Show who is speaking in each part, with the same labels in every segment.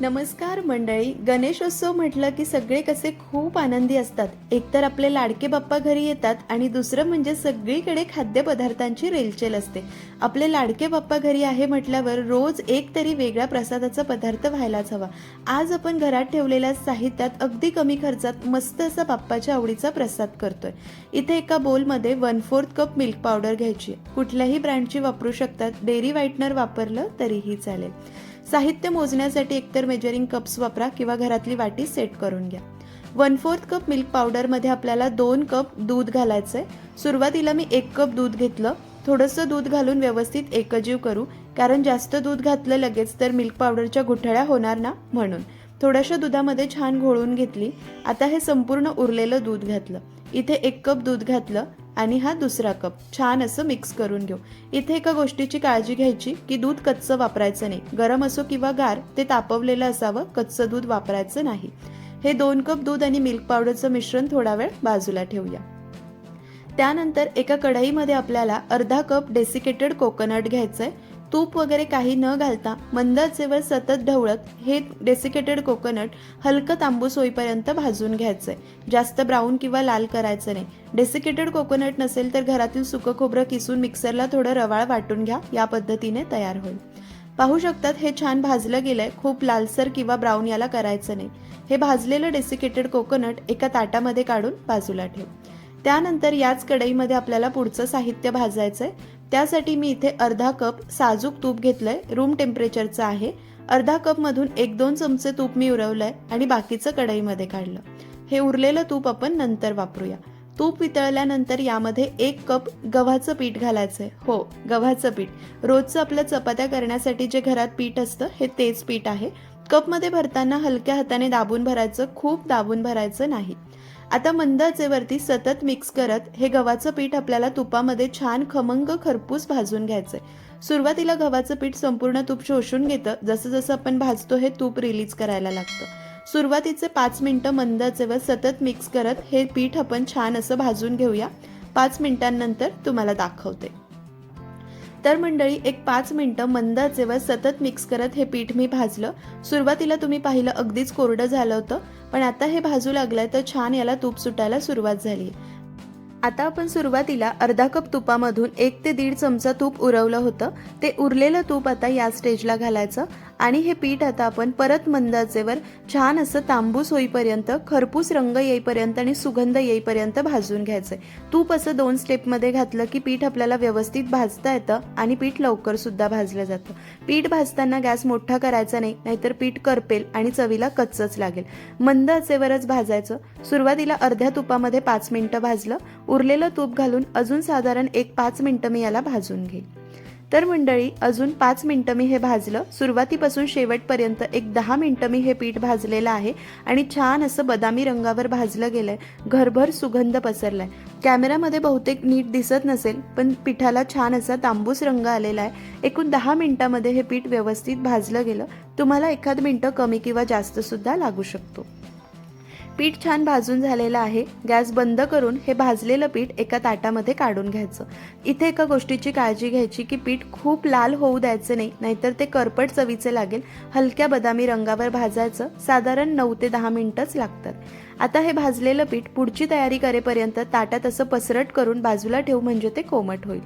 Speaker 1: नमस्कार मंडळी गणेशोत्सव म्हटलं की सगळे कसे खूप आनंदी असतात. एकतर आपले लाडके बाप्पा घरी येतात आणि दुसरं म्हणजे सगळीकडे खाद्यपदार्थांची रेलचेल असते. आपले लाडके बाप्पा घरी आहे म्हटल्यावर रोज एक तरी वेगळ्या प्रसादाचा पदार्थ व्हायलाच हवा. आज आपण घरात ठेवलेल्या साहित्यात अगदी कमी खर्चात मस्त असा बाप्पाच्या आवडीचा प्रसाद करतोय. इथे एका बोलमध्ये one fourth cup milk powder घ्यायची कुठल्याही ब्रँडची वापरू शकतात. डेअरी व्हाईटनर वापरलं तरीही चालेल. साहित्य मोजण्यासाठी एकतर मेजरिंग कप्स वापरा किंवा घरातली वाटी सेट करून घ्या. वन फोर्थ कप मिल्क पावडरमध्ये आपल्याला दोन कप दूध घालायचं आहे सुरुवातीला मी एक कप दूध घेतलं. थोडंसं दूध घालून व्यवस्थित एकजीव करू. कारण जास्त दूध घातलं लगेच तर मिल्क पावडरच्या गुठळ्या होणार ना म्हणून. थोड्याशा दुधामध्ये छान घोळून घेतली. आता हे संपूर्ण उरलेलं दूध घातलं. इथे एक कप दूध घातलं आणि हा दुसरा कप. छान असं मिक्स करून घेऊ. इथे एका गोष्टीची काळजी घ्यायची की दूध कच्चं वापरायचं नाही. गरम असो किंवा गार ते तापवलेलं असावं कच्चं दूध वापरायचं नाही. हे दोन कप दूध आणि मिल्क पावडरचं मिश्रण थोडा वेळ बाजूला ठेवूया. त्यानंतर एका कढईमध्ये आपल्याला अर्धा कप डेसिकेटेड कोकोनट घ्यायचं आहे तूप वगैरे काही न घालता मंद आचेवर सतत ढवळत हे डेसिकेटेड कोकोनट हलकं तांबूस होईपर्यंत भाजून घ्यायचं आहे जास्त ब्राऊन किंवा लाल करायचं नाही. डेसिकेटेड कोकोनट नसेल तर घरातील सुकं खोबरं किसून मिक्सरला थोडं रवाळ वाटून घ्या. या पद्धतीने तयार होईल. पाहू शकतात हे छान भाजलं गेलंय. खूप लालसर किंवा ब्राऊन याला करायचं नाही. हे भाजलेलं डेसिकेटेड कोकोनट एका ताटामध्ये काढून बाजूला ठेव. त्यानंतर याच कढईमध्ये आपल्याला पुढचं साहित्य भाजायचं आहे त्यासाठी मी इथे अर्धा कप साजूक तूप घेतलंय रूम टेम्परेचरचं आहे. अर्धा कपमधून एक दोन चमचे तूप मी उरवलंय आणि बाकीचं कढईमध्ये काढलं. हे उरलेलं तूप आपण नंतर वापरूया. तूप वितळल्यानंतर यामध्ये एक कप गव्हाचं पीठ घालायचंय. हो गव्हाचं पीठ. रोजचं आपल्या चपात्या करण्यासाठी जे घरात पीठ असतं हे तेच पीठ आहे. कपमध्ये भरताना हलक्या हाताने दाबून भरायचं खूप दाबून भरायचं नाही. आता मंद आचेवरती सतत मिक्स करत हे गव्हाचं पीठ आपल्याला तुपामध्ये छान खमंग खरपूस भाजून घ्यायचंय. सुरुवातीला गव्हाचं पीठ संपूर्ण तूप शोषून घेतं जसं जसं आपण भाजतो हे तूप रिलीज करायला लागतं. सुरुवातीचे पाच मिनटं मंद आचेवर सतत मिक्स करत हे पीठ आपण छान असं भाजून घेऊया. पाच मिनिटांनंतर तुम्हाला दाखवते. तर मंडळी एक पाच मिनटं मंद आचेवर सतत मिक्स करत हे पीठ मी भाजलं. सुरुवातीला तुम्ही पाहिलं अगदीच कोरडं झालं होतं. पण आता हे भाजू लागलंय तर छान याला तूप सुटायला सुरुवात झाली. आता आपण सुरुवातीला अर्धा कप तुपामधून एक ते दीड चमचा तूप उरवलं होतं. ते उरलेलं तूप आता या स्टेजला घालायचं. आणि हे पीठ आता आपण परत मंद आचेवर छान असं तांबूस होईपर्यंत खरपूस रंग येईपर्यंत आणि सुगंध येईपर्यंत भाजून घ्यायचं आहे तूप असं दोन स्टेपमध्ये घातलं की पीठ आपल्याला व्यवस्थित भाजता येतं आणि पीठ लवकर सुद्धा भाजलं जातं. पीठ भाजताना गॅस मोठा करायचा नाही नाहीतर पीठ करपेल आणि चवीला कच्चच लागेल. मंद आचेवरच भाजायचं. सुरुवातीला अर्ध्या तुपामध्ये पाच मिनटं भाजलं. उरलेलं तूप घालून अजून साधारण एक पाच मिनटं मी याला भाजून घेईल. तर मंडळी अजून पाच मिनटं मी हे भाजलं. सुरुवातीपासून शेवटपर्यंत एक दहा मिनटं मी हे पीठ भाजलेलं आहे आणि छान असं बदामी रंगावर भाजलं गेलं आहे घरभर सुगंध पसरलाय. कॅमेरामध्ये बहुतेक नीट दिसत नसेल पण पिठाला छान असा तांबूस रंग आलेला आहे. एकूण दहा मिनटामध्ये हे पीठ व्यवस्थित भाजलं गेलं. तुम्हाला एखाद मिनटं कमी किंवा जास्तसुद्धा लागू शकतो. पीठ छान भाजून झालेलं आहे. गॅस बंद करून हे भाजलेलं पीठ एका ताटामध्ये काढून घ्यायचं. इथे एका गोष्टीची काळजी घ्यायची की पीठ खूप लाल होऊ द्यायचं नाही नाहीतर ते करपट चवीचे लागेल. हलक्या बदामी रंगावर भाजायचं. साधारण नऊ ते दहा मिनटंच लागतात. आता हे भाजलेलं पीठ पुढची तयारी करेपर्यंत ताटात असं पसरट करून बाजूला ठेवू म्हणजे ते कोमट होईल.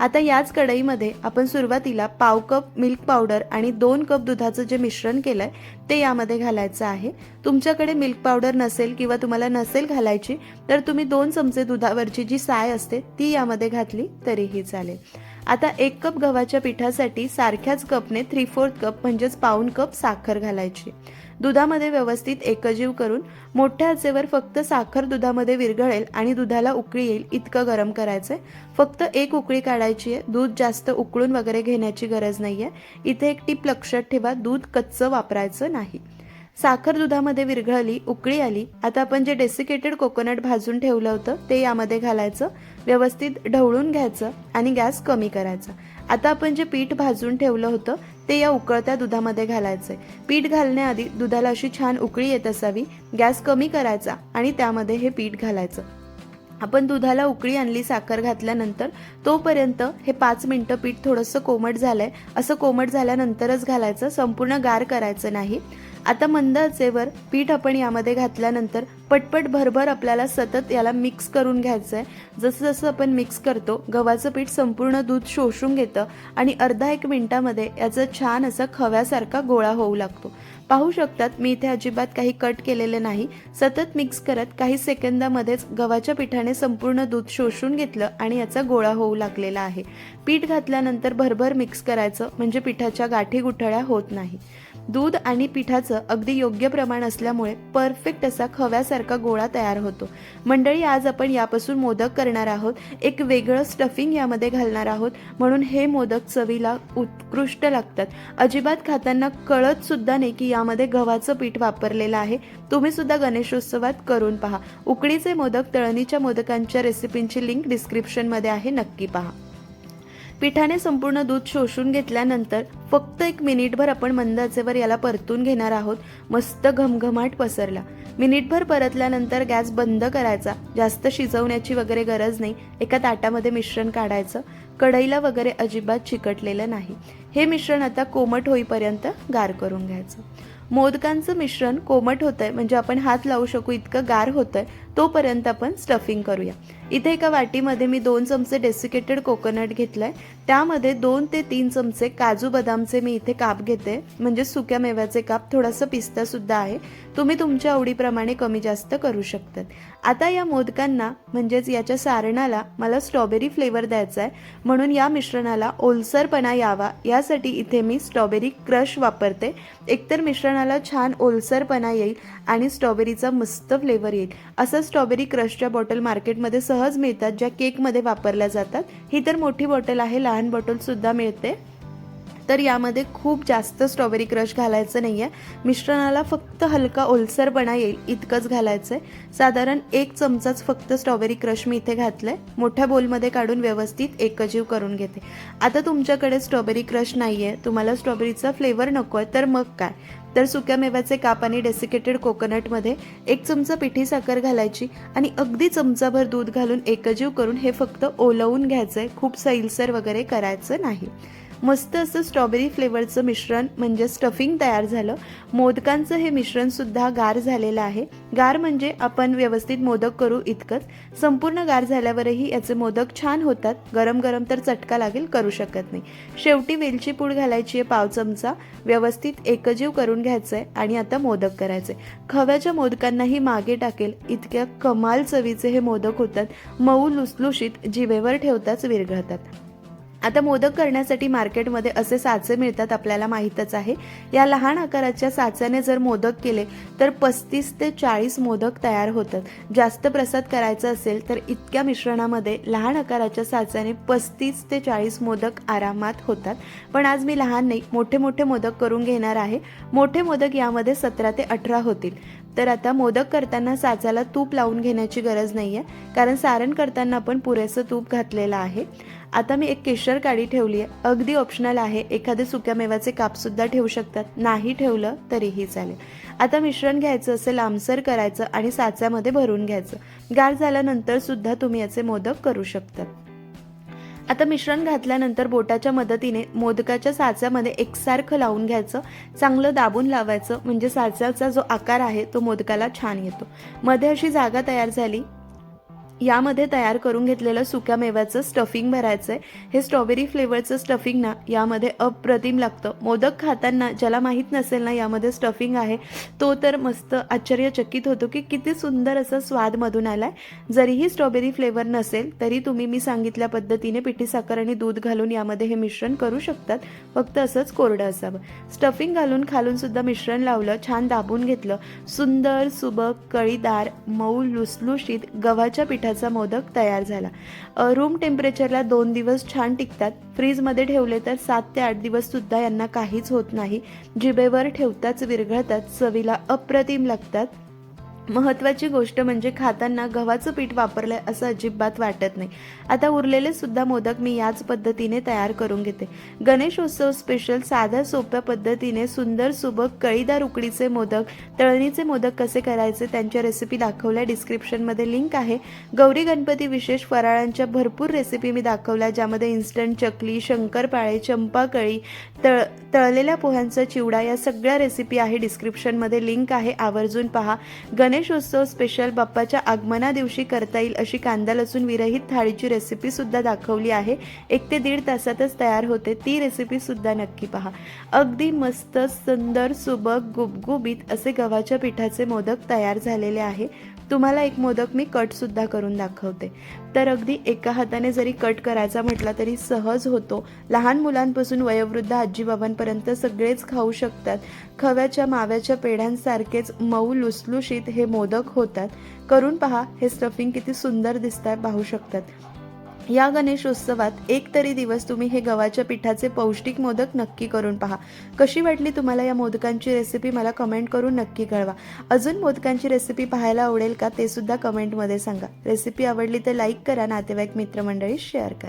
Speaker 1: आता याच कढईमध्ये आपण सुरुवातीला पाव कप मिल्क पावडर आणि दोन कप दुधाचं जे मिश्रण केलं आहे ते यामध्ये घालायचं आहे. तुमच्याकडे मिल्क पावडर नसेल किंवा तुम्हाला नसेल घालायची तर तुम्ही दोन चमचे दुधावरची जी साय असते ती यामध्ये घातली तरीही चालेल. आता एक कप गव्हाच्या पिठासाठी सारख्याच कपने थ्री फोर्थ कप म्हणजेच पाऊन कप साखर घालायची. दुधामध्ये व्यवस्थित एकजीव करून मोठ्या आचेवर फक्त साखर दुधामध्ये विरघळेल आणि दुधाला उकळी येईल इतकं गरम करायचंय. फक्त एक उकळी काढायची आहे. दूध जास्त उकळून वगैरे घेण्याची गरज नाही आहे इथे एक टीप लक्षात ठेवा दूध कच्चं वापरायचं नाही. साखर दुधामध्ये विरघळली उकळी आली. आता आपण जे डेसिकेटेड कोकोनट भाजून ठेवलं होतं ते यामध्ये घालायचं. व्यवस्थित ढवळून घ्यायचं आणि गॅस कमी करायचा. आता आपण जे पीठ भाजून ठेवलं होतं ते या उकळत्या दुधामध्ये घालायचंय. पीठ घालण्याआधी दुधाला अशी छान उकळी येत असावी. गॅस कमी करायचा आणि त्यामध्ये हे पीठ घालायचं. आपण दुधाला उकळी आणली साखर घातल्यानंतर तोपर्यंत हे पाच मिनटं पीठ थोडंसं कोमट झालंय. असं कोमट झाल्यानंतरच घालायचं. संपूर्ण गार करायचं नाही. आता मंद आचेवर पीठ आपण यामध्ये घातल्यानंतर पटपट भरभर आपल्याला सतत याला मिक्स करून घ्यायचं आहे जसं जसं आपण मिक्स करतो गव्हाचं पीठ संपूर्ण दूध शोषून घेतं आणि अर्धा एक मिनिटामध्ये याचा छान असा खव्यासारखा गोळा होऊ लागतो. पाहू शकतात मी इथे अजिबात काही कट केलेले नाही. सतत मिक्स करत काही सेकंदामध्येच गव्हाच्या पिठाने संपूर्ण दूध शोषून घेतलं आणि याचा गोळा होऊ लागलेला आहे. पीठ घातल्यानंतर भरभर मिक्स करायचं म्हणजे पिठाच्या गाठी गुठळ्या होत नाही. दूध आणि पिठाचं अगदी योग्य प्रमाण असल्यामुळे परफेक्ट असा खव्यासारखा गोळा तयार होतो. मंडळी आज आपण यापासून मोदक करणार आहोत. एक वेगळं स्टफिंग यामध्ये घालणार आहोत. म्हणून हे मोदक चवीला उत्कृष्ट लागतात. अजिबात खाताना कळत सुद्धा नाही की यामध्ये गव्हाचं पीठ वापरलेलं आहे. तुम्ही सुद्धा गणेशोत्सवात करून पहा. उकडीचे मोदक तळणीच्या मोदकांच्या रेसिपींची लिंक डिस्क्रिप्शनमध्ये आहे. नक्की पहा. पिठाने संपूर्ण दूध शोषून घेतल्यानंतर फक्त एक मिनिटभर आपण मंद आचेवर याला परतून घेणार आहोत. मस्त घमघमाट पसरला. मिनिटभर परतल्यानंतर गॅस बंद करायचा. जास्त शिजवण्याची वगैरे गरज नाही. एका ताटामध्ये मिश्रण काढायचं. कढईला वगैरे अजिबात चिकटलेलं नाही. हे मिश्रण आता कोमट होईपर्यंत गार करून घ्यायचं. मोदकांचं मिश्रण कोमट होतंय. म्हणजे आपण हात लावू शकू इतकं गार होतंय. तोपर्यंत आपण स्टफिंग करूया. इथे एका वाटीमध्ये मी दोन चमचे डेसिकेटेड कोकोनट घेतलाय. त्यामध्ये दोन ते तीन चमचे काजू बदामचे मी इथे काप घेते. म्हणजे सुक्या मेव्याचे काप थोडासा पिस्ता सुद्धा आहे. तुम्ही तुमच्या आवडीप्रमाणे कमी जास्त करू शकतात. आता या मोदकांना म्हणजेच याच्या सारणाला मला स्ट्रॉबेरी फ्लेवर द्यायचा आहे म्हणून या मिश्रणाला ओलसरपणा यावा. यासाठी इथे मी स्ट्रॉबेरी क्रश वापरते. एकतर मिश्रणाला छान ओलसरपणा येईल आणि स्ट्रॉबेरीचा मस्त फ्लेवर येईल. असं स्ट्रॉबेरी क्रशच्या बॉटल मार्केटमध्ये सहज मिळतात ज्या केकमध्ये वापरल्या जातात. ही तर मोठी बॉटल आहे लहान बॉटलसुद्धा मिळते. तर यामध्ये खूप जास्त स्ट्रॉबेरी क्रश घालायचं नाही आहे मिश्रणाला फक्त हलका ओलसरपणा येईल इतकंच घालायचं आहे साधारण एक चमचाच फक्त स्ट्रॉबेरी क्रश मी इथे घातलं आहे मोठ्या बोलमध्ये काढून व्यवस्थित एकजीव करून घेते. आता तुमच्याकडे स्ट्रॉबेरी क्रश नाही आहे तुम्हाला स्ट्रॉबेरीचा फ्लेवर नको आहे तर मग काय? तर सुक्या मेव्याचे काप आणि डेसिकेटेड कोकोनटमध्ये एक चमचा पिठी साखर घालायची आणि अगदी चमचाभर दूध घालून एकजीव करून हे फक्त ओलवून घ्यायचं आहे खूप सैलसर वगैरे करायचं नाही. मस्त असं स्ट्रॉबेरी फ्लेवरचं मिश्रण म्हणजे स्टफिंग तयार झालं. मोदकांचं हे मिश्रणसुद्धा गार झालेलं आहे. गार म्हणजे आपण व्यवस्थित मोदक करू इतकंच. संपूर्ण गार झाल्यावरही याचे मोदक छान होतात. गरम गरम तर चटका लागेल करू शकत नाही. शेवटी वेलची पूड घालायची आहे पाव चमचा. व्यवस्थित एकजीव करून घ्यायचं आहे आणि आता मोदक करायचे खव्याच्या मोदकांनाही मागे टाकेल. इतक्या कमाल चवीचे हे मोदक होतात. मऊ लुसलुशीत जिभेवर ठेवताच विरघळतात. आता मोदक करण्यासाठी मार्केटमध्ये असे साचे मिळतात आपल्याला माहीतच आहे. या लहान आकाराच्या साच्याने जर मोदक केले तर पस्तीस ते चाळीस मोदक तयार होतात. जास्त प्रसाद करायचा असेल तर इतक्या मिश्रणामध्ये लहान आकाराच्या साच्याने पस्तीस ते चाळीस मोदक आरामात होतात. पण आज मी लहान नाही मोठे मोठे मोदक करून घेणार आहे. मोठे मोदक यामध्ये सतरा ते अठरा होतील. तर आता मोदक करताना साचाला तूप लावून घेण्याची गरज नाही आहे कारण सारण करताना आपण पुरेसं तूप घातलेलं आहे. आता मी एक केशर काडी ठेवली आहे अगदी ऑप्शनल आहे. एखादे सुक्या मेव्याचे कापसुद्धा ठेवू शकतात. नाही ठेवलं तरीही चालेल. आता मिश्रण घ्यायचं असं लांबसर करायचं आणि साच्यामध्ये भरून घ्यायचं. गार झाल्यानंतर सुद्धा तुम्ही याचे मोदक करू शकतात. आता मिश्रण घातल्यानंतर बोटाच्या मदतीने मोदकाच्या साच्यामध्ये एकसारखं लावून घ्यायचं. चांगलं दाबून लावायचं. म्हणजे साच्याचा जो आकार आहे तो मोदकाला छान येतो. मध्ये अशी जागा तयार झाली. यामध्ये तयार करून घेतलेलं सुक्या मेव्याचं स्टफिंग भरायचं आहे हे स्ट्रॉबेरी फ्लेवरचं स्टफिंग ना यामध्ये अप्रतिम लागतं. मोदक खाताना ज्याला माहीत नसेल ना यामध्ये स्टफिंग आहे तो तर मस्त आश्चर्यचकित होतो की किती सुंदर असा स्वाद मधून आलाय. जरीही स्ट्रॉबेरी फ्लेवर नसेल तरी तुम्ही मी सांगितल्या पद्धतीने पिठी साखर आणि दूध घालून यामध्ये हे मिश्रण करू शकतात. फक्त असंच कोरडं असावं. स्टफिंग घालून खालून सुद्धा मिश्रण लावलं छान दाबून घेतलं. सुंदर सुबक कळीदार मऊ लुसलुशीत गव्हाच्या पिठा पिठाचा मोदक तयार झाला. रूम टेम्परेचरला दोन दिवस छान टिकतात. फ्रीजमध्ये ठेवले तर सात ते आठ दिवस सुद्धा यांना काहीच होत नाही. जिबेवर ठेवताच विरघळतात. चवीला अप्रतिम लागतात. महत्त्वाची गोष्ट म्हणजे खाताना गव्हाचं पीठ वापरलंय असं अजिबात वाटत नाही. आता उरलेले सुद्धा मोदक मी याच पद्धतीने तयार करून घेते. गणेशोत्सव स्पेशल साध्या सोप्या पद्धतीने सुंदर सुबक कळीदार उकडीचे मोदक तळणीचे मोदक कसे करायचे त्यांच्या रेसिपी दाखवल्या डिस्क्रिप्शनमध्ये लिंक आहे. गौरी गणपती विशेष फराळांच्या भरपूर रेसिपी मी दाखवल्या ज्यामध्ये इन्स्टंट चकली शंकरपाळे चंपाकळी तळ तळलेल्या पोह्यांचा चिवडा या सगळ्या रेसिपी आहे. डिस्क्रिप्शनमध्ये लिंक आहे. आवर्जून पहा. गणेशोत्सव स्पेशल बाप्पाच्या आगमना दिवशी करता येईल अशी कांदा लसूण विरहित थाळीची रेसिपी सुद्धा दाखवली आहे. एक ते दीड तासातच तयार होते. ती रेसिपी सुद्धा नक्की पहा. अगदी मस्त सुंदर सुबक गुबगुबीत असे गव्हाच्या पिठाचे मोदक तयार झालेले आहे. तुम्हाला एक मोदक मी कटसुद्धा करून दाखवते. तर अगदी एका हाताने जरी कट करायचा म्हटला तरी सहज होतो. लहान मुलांपासून वयोवृद्ध आजीबाबांपर्यंत सगळेच खाऊ शकतात. खव्याच्या माव्याच्या पेढ्यांसारखेच मऊ लुसलुशीत हे मोदक होतात. करून पहा हे स्टफिंग किती सुंदर दिसत आहे पाहू शकतात. या गणेशोत्सवात एक तरी दिवस तुम्ही हे गव्हाच्या पिठाचे पौष्टिक मोदक नक्की करून पहा. कशी वाटली तुम्हाला या मोदकांची रेसिपी मला कमेंट करून नक्की कळवा. अजून मोदकांची रेसिपी पाहायला आवडेल का ते सुद्धा कमेंटमध्ये सांगा. रेसिपी आवडली तर लाईक करा नातेवाईक मित्रमंडळी शेअर करा.